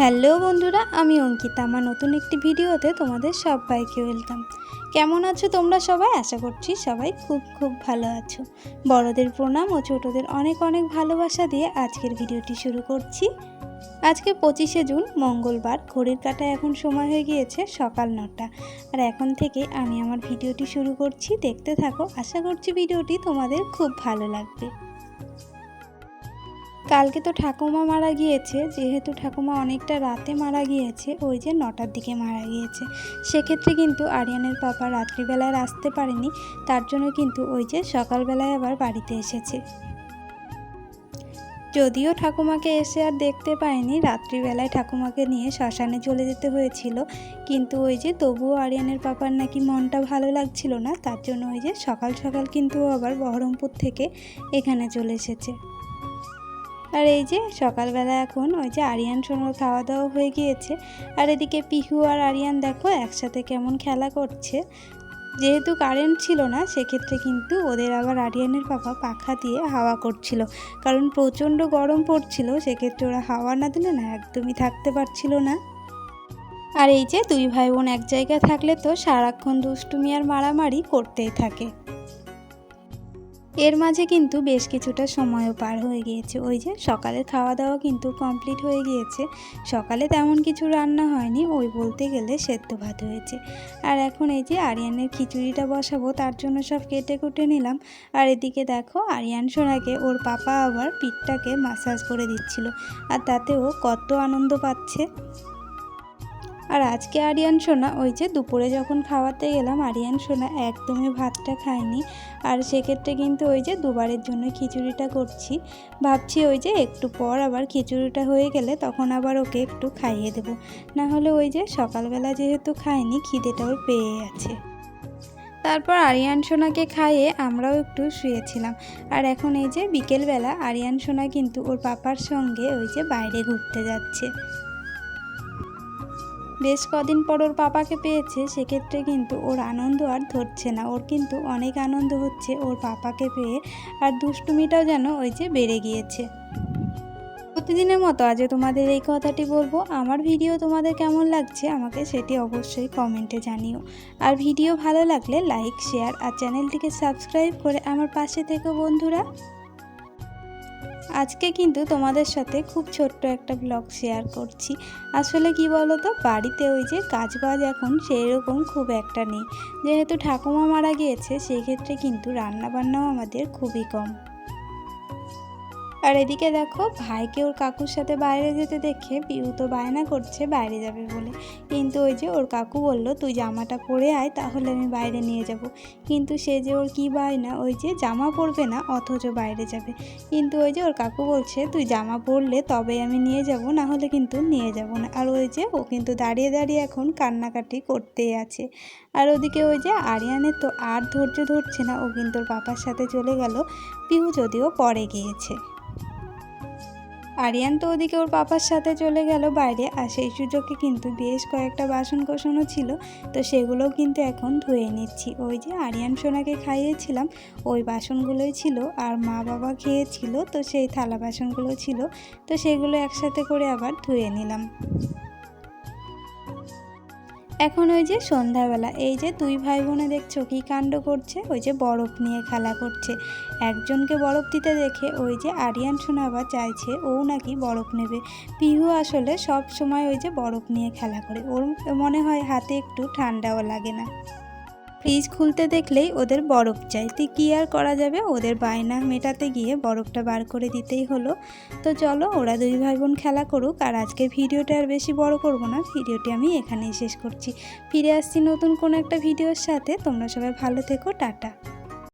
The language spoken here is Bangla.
হ্যালো বন্ধুরা, আমি অঙ্কিতা। আমার নতুন একটি ভিডিওতে তোমাদের সবাইকে ওয়েলকাম। কেমন আছো তোমরা সবাই? আশা করছি সবাই খুব খুব ভালো আছো। বড়দের প্রণাম ও ছোটদের অনেক অনেক ভালোবাসা দিয়ে আজকের ভিডিওটি শুরু করছি। আজকে পঁচিশে জুন, মঙ্গলবার। ঘড়ির কাটায় এখন সময় হয়ে গিয়েছে সকাল নটা। আর এখন থেকে আমি আমার ভিডিওটি শুরু করছি। দেখতে থাকো। আশা করছি ভিডিওটি তোমাদের খুব ভালো লাগবে। কালকে তো ঠাকুমা মারা গিয়েছে, যেহেতু ঠাকুমা অনেকটা রাতে মারা গিয়েছে, ওই যে নটার দিকে মারা গিয়েছে। সেক্ষেত্রে কিন্তু আরিয়ানের পাপা রাত্রিবেলায় আসতে পারেনি, তার জন্য কিন্তু ওই যে সকালবেলায় আবার বাড়িতে এসেছে। যদিও ঠাকুমাকে এসে আর দেখতে পায়নি, রাত্রিবেলায় ঠাকুমাকে নিয়ে শ্মশানে চলে যেতে হয়েছিল, কিন্তু ওই যে তবুও আরিয়ানের পাপার নাকি মনটা ভালো লাগছিল না, তার জন্য ওই যে সকাল সকাল কিন্তু আবার বহরমপুর থেকে এখানে চলে এসেছে। আর এই যে সকালবেলা এখন ওই যে আরিয়ান সোনার খাওয়া দাওয়া হয়ে গিয়েছে, আর এদিকে পিহু আর আরিয়ান দেখো একসাথে কেমন খেলা করছে। যেহেতু কারেন্ট ছিল না, সেক্ষেত্রে কিন্তু ওদের আবার আরিয়ানের পাপা পাখা দিয়ে হাওয়া করছিল। কারণ প্রচণ্ড গরম পড়ছিল, সেক্ষেত্রে ওরা হাওয়া না দিলে না একদমই থাকতে পারছিল না। আর এই যে দুই ভাই বোন এক জায়গায় থাকলে তো সারাক্ষণ দুষ্টুমি আর মারামারি করতেই থাকে। এর মাঝে কিন্তু বেশ কিছুটা সময়ও পার হয়ে গিয়েছে। ওই যে সকালের খাওয়া দাওয়া কিন্তু কমপ্লিট হয়ে গিয়েছে। সকালে তেমন কিছু রান্না হয়নি, ওই বলতে গেলে সেদ্ধ ভাত হয়েছে। আর এখন এই যে আরিয়ানের খিচুড়িটা বসাবো, তার জন্য সব কেটে কুটে নিলাম। আর এদিকে দেখো, আরিয়ান সোনাকে, ওর পাপা আবার পিঠটাকে মাসাজ করে দিচ্ছিল। আর তাতে ও কত আনন্দ পাচ্ছে। আর আজকে আরিয়ান সোনা, ওই যে দুপুরে যখন খাওয়াতে গেলাম, আরিয়ান সোনা একদমই ভাতটা খায়নি। আর সেক্ষেত্রে কিন্তু ওই যে দুবারের জন্য খিচুড়িটা করছি। ভাবছি ওই যে একটু পর আবার খিচুড়িটা হয়ে গেলে তখন আবার ওকে একটু খাইয়ে দেবো। না হলে ওই যে সকালবেলা যেহেতু খায়নি, খিদেটাও পেয়ে আছে তারপর আরিয়ান সোনাকে খাইয়ে আমরাও একটু শুয়েছিলাম। আর এখন এই যে বিকেলবেলা আরিয়ান সোনা কিন্তু ওর পাপার সঙ্গে ওই যে বাইরে ঘুরতে যাচ্ছে। বেশ কদিন পর ওর পাপাকে পেয়েছে, সেক্ষেত্রে কিন্তু ওর আনন্দ আর ধরছে না। ওর কিন্তু অনেক আনন্দ হচ্ছে ওর পাপাকে পেয়ে আর দুষ্টুমিটাও যেন ওই যে বেড়ে গিয়েছে। প্রতিদিনের মতো আজও তোমাদের এই কথাটি বলব। আমার ভিডিও তোমাদের কেমন লাগছে আমাকে সেটি অবশ্যই কমেন্টে জানিও। আর ভিডিও ভালো লাগলে লাইক, শেয়ার আর চ্যানেলটিকে সাবস্ক্রাইব করে আমার পাশে থেকো বন্ধুরা। আজকে কিন্তু তোমাদের সাথে খুব ছোট্ট একটা ব্লগ শেয়ার করছি। আসলে কি বলো তো বাড়িতে ওই যে কাজ বাজ এখন সেরকম খুব একটা নেই। যেহেতু ঠাকুমা মারা গিয়েছে সেই ক্ষেত্রে কিন্তু রান্নাবান্নাও আমাদের খুবই কম। আর এদিকে দেখো, ভাইকে ওর কাকুর সাথে বাইরে যেতে দেখে পিউ তো বায়না করছে বাইরে যাবে বলে। কিন্তু ওই যে ওর কাকু বলল, তুই জামাটা পরে আয়, তাহলে আমি বাইরে নিয়ে যাব। কিন্তু সে যে ওর কি বায়না, ওই যে জামা পরবে না, অথচ বাইরে যাবে। কিন্তু ওই যে ওর কাকু বলছে, তুই জামা পরলে তবে আমি নিয়ে যাব, না হলে কিন্তু নিয়ে যাব না। আর ওই যে ও কিন্তু দাঁড়িয়ে দাঁড়িয়ে এখন কান্নাকাটি করতেই আছে। আর ওদিকে ওই যে আরিয়ানের তো আর ধৈর্য ধরছে না, ও কিন্তু ওর বাবার সাথে চলে গেল। পিহু যদিও পরে গিয়েছে। আরিয়ান তো ওদিকে ওর পাপার সাথে চলে গেল বাইরে, আর সেই সুযোগে কিন্তু বেশ কয়েকটা বাসন কোষণও ছিল, তো সেগুলোও কিন্তু এখন ধুয়ে নিচ্ছি। ওই যে আরিয়ান সোনাকে খাইয়েছিলাম, ওই বাসনগুলোই ছিল, আর মা বাবা খেয়েছিল, তো সেই থালা বাসনগুলো ছিল, তো সেগুলো একসাথে করে আবার ধুয়ে নিলাম। এখন ওই যে সন্ধ্যাবেলা, এই যে দুই ভাই বোনে দেখছ কী কাণ্ড করছে? ওই যে বরফ নিয়ে খেলা করছে। একজনকে বরফ দিতে দেখে ওই যে আরিয়ান শোনাবা চাইছে, ও নাকি বরফ নেবে। পিহু আসলে সব সময় ওই যে বরফ নিয়ে খেলা করে। ওর মনে হয় হাতে একটু ঠান্ডাও লাগে না। ফ্রিজ খুলতে দেখলেই ওদের বরফ চাই। তো কী আর করা যাবে? ওদের বায়না মেটাতে গিয়ে বরফটা বার করে দিতেই হলো। তো চলো, ওরা দুই ভাই বোন খেলা করুক, আর আজকের ভিডিওটা আর বেশি বড় করব না। ভিডিওটি আমি এখানেই শেষ করছি। ফিরে আসছি নতুন কোনো একটা ভিডিওর সাথে। তোমরা সবাই ভালো থেকো, টাটা।